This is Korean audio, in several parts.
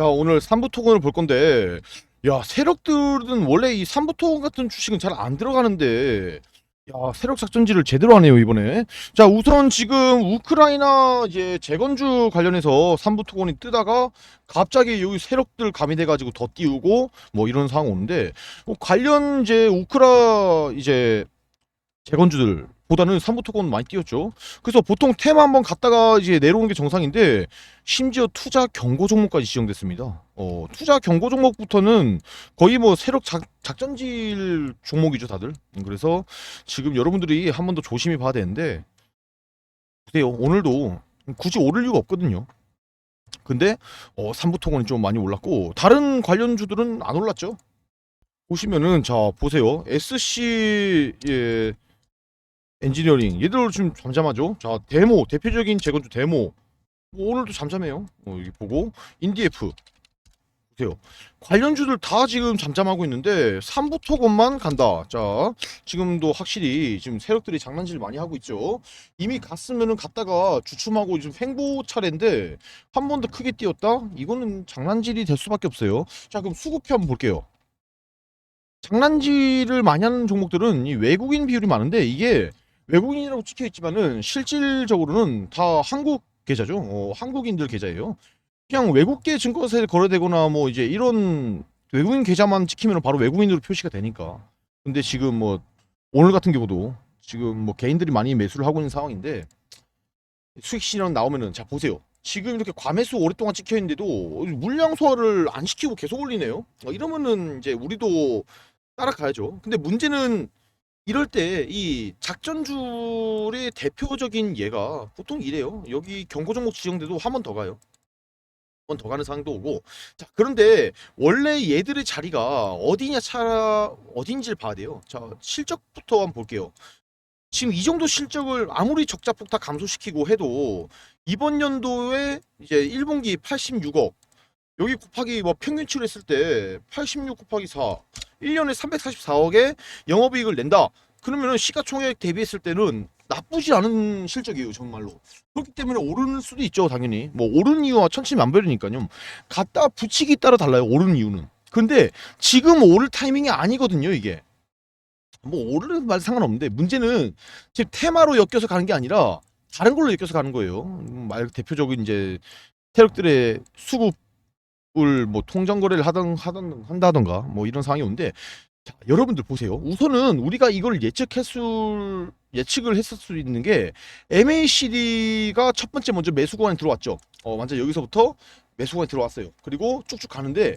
자, 오늘 3부 토건을 볼 건데, 야, 세력들은 원래 이 3부 토건 같은 주식은 잘 안 들어가는데, 야, 세력 작전지를 제대로 하네요, 이번에. 자, 우선 지금 우크라이나 이제 재건주 관련해서 3부 토건이 뜨다가 갑자기 여기 세력들 가미돼 가지고 더 띄우고 뭐 이런 상황 오는데, 뭐 관련 이제 우크라 이제 재건주들 보다는 3부 토건 많이 띄웠죠. 그래서 보통 테마 한번 갔다가 이제 내려오는 게 정상인데 심지어 투자 경고 종목까지 지정됐습니다. 어, 투자 경고 종목부터는 거의 뭐 세력 작, 작전질 종목이죠, 다들. 음, 그래서 지금 여러분들이 한 번 더 조심히 봐야 되는데 보세요. 오늘도 굳이 오를 이유가 없거든요. 근데 어, 3부 토건이 좀 많이 올랐고 다른 관련주들은 안 올랐죠. 보시면은 자 보세요. SC 예 엔지니어링 얘들 좀 잠잠하죠. 자 데모 대표적인 재건주 데모 뭐 오늘도 잠잠해요. 어, 여기 보고 인디에프 보세요. 관련주들 다 지금 잠잠하고 있는데 3부 토건만 간다. 자 지금도 확실히 지금 세력들이 장난질 많이 하고 있죠. 이미 갔으면은 갔다가 주춤하고 지금 횡보 차례인데 한 번 더 크게 뛰었다? 이거는 장난질이 될 수밖에 없어요. 자 그럼 수급표 한번 볼게요. 장난질을 많이 하는 종목들은 이 외국인 비율이 많은데 이게 외국인이라고 찍혀 있지만은 실질적으로는 다 한국 계좌죠. 어, 한국인들 계좌예요. 그냥 외국계 증권사에 거래되거나 뭐 이제 이런 외국인 계좌만 찍히면 바로 외국인으로 표시가 되니까. 근데 지금 뭐 오늘 같은 경우도 지금 뭐 개인들이 많이 매수를 하고 있는 상황인데 수익 실현 나오면은 자 보세요. 지금 이렇게 과매수 오랫동안 찍혀 있는데도 물량 소화를 안 시키고 계속 올리네요. 어, 이러면은 이제 우리도 따라가야죠. 근데 문제는 이럴 때 이 작전줄의 대표적인 예가 보통 이래요. 여기 경고 종목 지정돼도 한 번 더 가요. 한 번 더 가는 상황도 오고. 자, 그런데 원래 얘들의 자리가 어디냐 차 어딘지를 봐야 돼요. 자, 실적부터 한번 볼게요. 지금 이 정도 실적을 아무리 적자폭 다 감소시키고 해도 이번 연도에 이제 1분기 86억 여기 곱하기 뭐 평균치를 했을 때 86 곱하기 4 1년에 344억의 영업이익을 낸다. 그러면은 시가총액 대비했을 때는 나쁘지 않은 실적이에요, 정말로. 그렇기 때문에 오르는 수도 있죠, 당연히. 뭐 오르는 이유와 천치만별이니까요. 갖다 붙이기 따라 달라요, 오르는 이유는. 근데 지금 오를 타이밍이 아니거든요, 이게. 뭐 오르는 말 상관없는데 문제는 지금 테마로 엮여서 가는 게 아니라 다른 걸로 엮여서 가는 거예요. 음, 말 대표적인 이제 세력들의 수급을 뭐 통정 거래를 하던 하던 한다던가 뭐 이런 상황이 오는데 자, 여러분들 보세요. 우선은 우리가 이걸 예측했을 예측을 했을 수 있는 게 MACD가 첫 번째 먼저 매수 구간에 들어왔죠. 어, 완전 여기서부터 매수 구간에 들어왔어요. 그리고 쭉쭉 가는데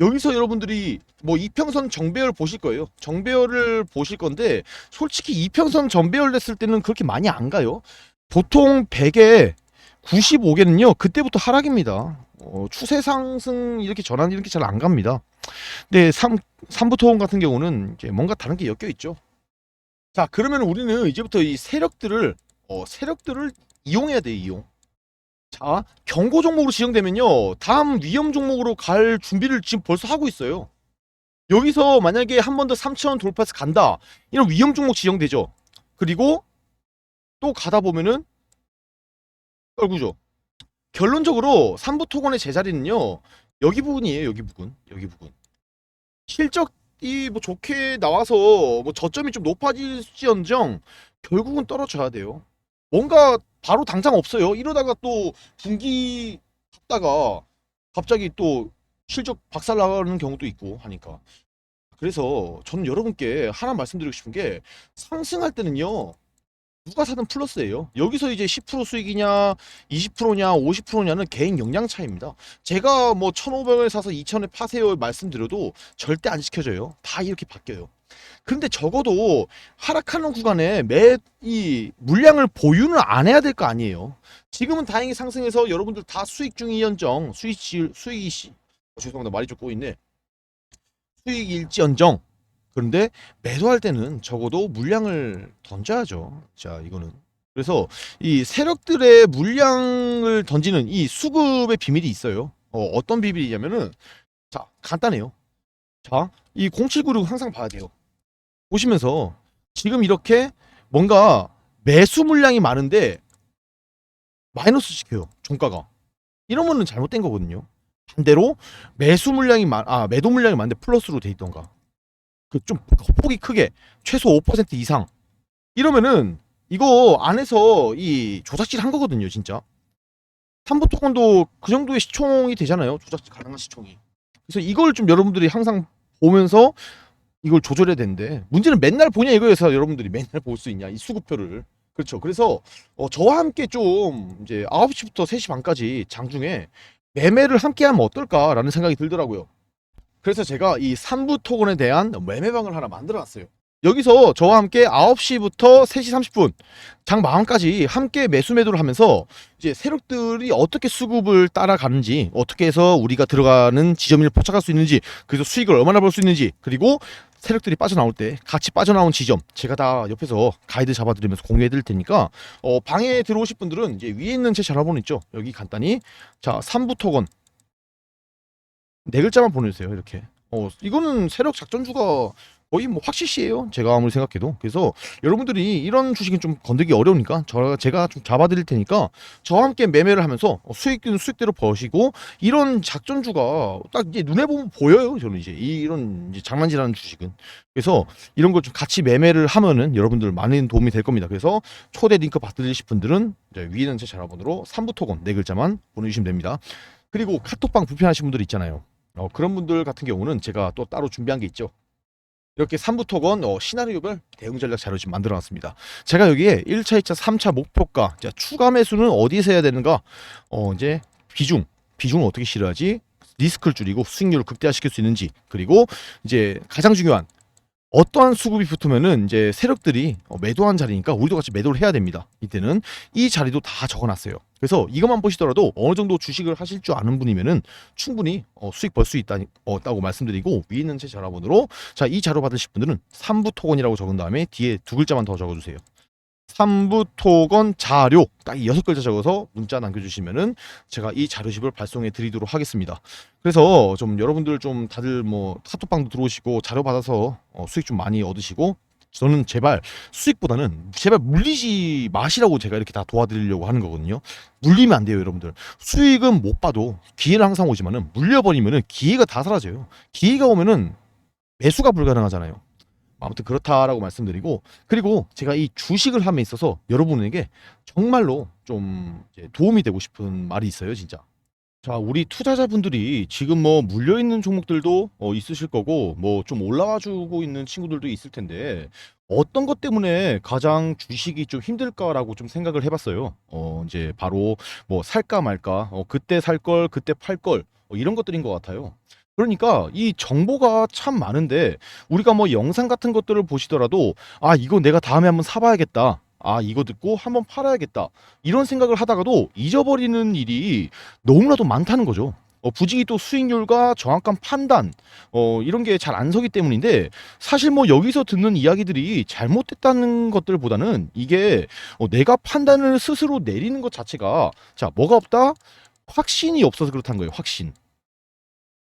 여기서 여러분들이 뭐 이평선 정배열 보실 거예요. 정배열을 보실 건데 솔직히 이평선 정배열 냈을 때는 그렇게 많이 안 가요. 보통 100에 95개는요. 그때부터 하락입니다. 어, 추세 상승 이렇게 전환 이렇게 잘 안 갑니다. 근데 3 3부 토건 같은 경우는 이제 뭔가 다른 게 엮여 있죠. 자, 그러면 우리는 이제부터 이 세력들을 어, 세력들을 이용해야 돼, 이용. 자, 경고 종목으로 지정되면요. 다음 위험 종목으로 갈 준비를 지금 벌써 하고 있어요. 여기서 만약에 한 번 더 3천원 돌파해서 간다. 이런 위험 종목 지정되죠. 그리고 또 가다 보면은 떨 구죠. 결론적으로 3부 토건의 제자리는요. 여기 부분이에요. 여기 부분. 여기 부분. 실적이 뭐 좋게 나와서 뭐 저점이 좀 높아질지언정 결국은 떨어져야 돼요. 뭔가 바로 당장 없어요. 이러다가 또 분기 갔다가 갑자기 또 실적 박살 나가는 경우도 있고 하니까. 그래서 저는 여러분께 하나 말씀드리고 싶은 게 상승할 때는요. 누가 사든 플러스예요. 여기서 이제 10% 수익이냐, 20%냐, 50%냐는 개인 역량 차이입니다. 제가 뭐 1,500원에 사서 2,000에 파세요 말씀드려도 절대 안 지켜져요. 다 이렇게 바뀌어요. 근데 적어도 하락하는 구간에 매 이 물량을 보유는 안 해야 될 거 아니에요. 지금은 다행히 상승해서 여러분들 다 수익 중이언정 수익 수익이 시 어, 죄송합니다 말이 좀 꼬이네. 수익일지언정 그런데 매도할 때는 적어도 물량을 던져야죠. 자, 이거는. 그래서 이 세력들의 물량을 던지는 이 수급의 비밀이 있어요. 어, 어떤 비밀이냐면은 자, 간단해요. 자, 이 0796 항상 봐야 돼요. 보시면서 지금 이렇게 뭔가 매수 물량이 많은데 마이너스 시켜요. 종가가. 이러면은 잘못된 거거든요. 반대로 매수 물량이 많, 아 매도 물량이 많은데 플러스로 돼 있던가. 그 좀 폭이 크게 최소 5% 이상 이러면은 이거 안에서 이 조작질 한 거거든요, 진짜. 삼부 토건도 그 정도의 시총이 되잖아요. 조작질 가능한 시총이. 그래서 이걸 좀 여러분들이 항상 보면서 이걸 조절해야 되는데 문제는 맨날 보냐 이거에서 여러분들이 맨날 볼 수 있냐 이 수급표를 그렇죠. 그래서 어, 저와 함께 좀 이제 9시부터 3시 반까지 장중에 매매를 함께 하면 어떨까라는 생각이 들더라고요. 그래서 제가 이 3부 토건에 대한 매매방을 하나 만들어 놨어요. 여기서 저와 함께 9시부터 3시 30분 장 마감까지 함께 매수 매도를 하면서 이제 세력들이 어떻게 수급을 따라가는지 어떻게 해서 우리가 들어가는 지점을 포착할 수 있는지 그래서 수익을 얼마나 벌 수 있는지 그리고 세력들이 빠져나올 때 같이 빠져나온 지점 제가 다 옆에서 가이드 잡아드리면서 공유해 드릴 테니까 어, 방에 들어오실 분들은 이제 위에 있는 제 전화번호 있죠? 여기 간단히. 자 3부 토건 네 글자만 보내주세요 이렇게. 어 이거는 세력 작전주가 거의 뭐 확실시예요 제가 아무리 생각해도. 그래서 여러분들이 이런 주식은 좀 건들기 어려우니까 저 제가 좀 잡아드릴 테니까 저와 함께 매매를 하면서 어, 수익은 수익대로 버시고 이런 작전주가 딱 이제 눈에 보면 보여요 저는 이제. 이- 이런 이제 장난질하는 주식은. 그래서 이런 걸 좀 같이 매매를 하면은 여러분들 많은 도움이 될 겁니다. 그래서 초대 링크 받으실 분들은 이제 위에는 제 전화번호로 3부 토건 네 글자만 보내주시면 됩니다. 그리고 카톡방 불편하신 분들 있잖아요 어, 그런 분들 같은 경우는 제가 또 따로 준비한 게 있죠 이렇게 3부 토건 어, 시나리오별 대응 전략 자료 지금 만들어 놨습니다. 제가 여기에 1차, 2차, 3차 목표가 자, 추가 매수는 어디서 해야 되는가? 어, 이제 비중, 비중을 어떻게 실어야지 리스크를 줄이고 수익률을 극대화시킬 수 있는지 그리고 이제 가장 중요한 어떠한 수급이 붙으면은 이제 세력들이 어, 매도한 자리니까 우리도 같이 매도를 해야 됩니다. 이때는 이 자리도 다 적어놨어요. 그래서 이것만 보시더라도 어느 정도 주식을 하실 줄 아는 분이면은 충분히 어, 수익 벌 수 있다, 어, 말씀드리고 위에 있는 제 전화번호로 자, 이 자료 받으실 분들은 3부 토건이라고 적은 다음에 뒤에 두 글자만 더 적어주세요. 3부 토건 자료 딱 이 여섯 글자 적어서 문자 남겨주시면은 제가 이 자료집을 발송해 드리도록 하겠습니다. 그래서 좀 여러분들 좀 다들 뭐 카톡방도 들어오시고 자료 받아서 어, 수익 좀 많이 얻으시고 저는 제발 수익보다는 제발 물리지 마시라고 제가 이렇게 다 도와드리려고 하는 거거든요. 물리면 안 돼요, 여러분들. 수익은 못 봐도 기회는 항상 오지만은 물려버리면은 기회가 다 사라져요. 기회가 오면은 매수가 불가능하잖아요. 아무튼 그렇다라고 말씀드리고 그리고 제가 이 주식을 함에 있어서 여러분에게 정말로 좀 도움이 되고 싶은 말이 있어요, 진짜. 자, 우리 투자자분들이 지금 뭐 물려 있는 종목들도 어, 있으실 거고 뭐 좀 올라와 주고 있는 친구들도 있을 텐데 어떤 것 때문에 가장 주식이 좀 힘들까라고 좀 생각을 해봤어요. 어, 이제 바로 뭐 살까 말까, 어, 그때 살 걸, 그때 팔 걸, 어, 이런 것들인 것 같아요. 그러니까 이 정보가 참 많은데 우리가 뭐 영상 같은 것들을 보시더라도 아 이거 내가 다음에 한번 사봐야겠다. 아 이거 듣고 한번 팔아야겠다. 이런 생각을 하다가도 잊어버리는 일이 너무나도 많다는 거죠. 어, 부지기 또 수익률과 정확한 판단 어, 이런 게 잘 안 서기 때문인데 사실 뭐 여기서 듣는 이야기들이 잘못됐다는 것들보다는 이게 어, 내가 판단을 스스로 내리는 것 자체가 자 뭐가 없다 확신이 없어서 그렇다는 거예요 확신